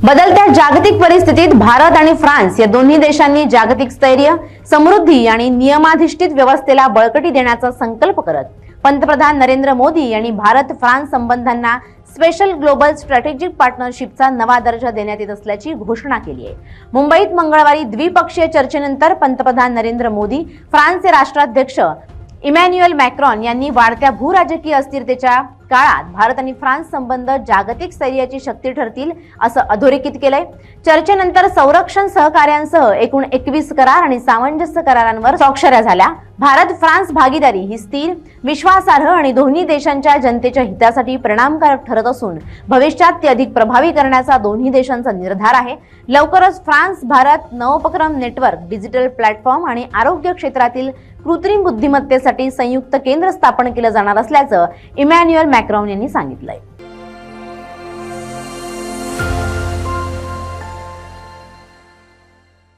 बदलत्या जागतिक परिस्थितीत भारत आणि फ्रान्स या दोन्ही देशांनी जागतिक स्थैर्य समृद्धी आणि नियमाधिष्ठित व्यवस्थेला बळकटी देण्याचा संकल्प करत पंतप्रधान नरेंद्र मोदी यांनी भारत फ्रान्स संबंधांना स्पेशल ग्लोबल स्ट्रॅटेजिक पार्टनरशिपचा नवा दर्जा देण्यात येत असल्याची घोषणा केली आहे. मुंबईत मंगळवारी द्विपक्षीय चर्चेनंतर पंतप्रधान नरेंद्र मोदी फ्रान्सचे राष्ट्राध्यक्ष इमॅन्युएल मॅक्रॉन यांनी वाढत्या भूराजकीय अस्थिरतेच्या काळात भारत आणि फ्रान्स संबंध जागतिक स्थैर्याची शक्ती ठरतील असं अधोरेखित केलंय. चर्चेनंतर संरक्षण सहकार्यांसह एकूण एकवीस करार आणि सामंजस्य करारांवर स्वाक्षऱ्या झाल्या. भारत फ्रान्स भागीदारी ही स्थिर विश्वासार्ह आणि दोन्ही देशांच्या जनतेच्या हितासाठी परिणामकारक ठरत असून भविष्यात ती अधिक प्रभावी करण्याचा दोन्ही देशांचा निर्धार आहे. लवकरच फ्रान्स भारत नवोपक्रम नेटवर्क डिजिटल प्लॅटफॉर्म आणि आरोग्य क्षेत्रातील कृत्रिम बुद्धिमत्तेसाठी संयुक्त केंद्र स्थापन केलं जाणार असल्याचं इमॅन्युअल मॅक्रॉन यांनी सांगितलंय.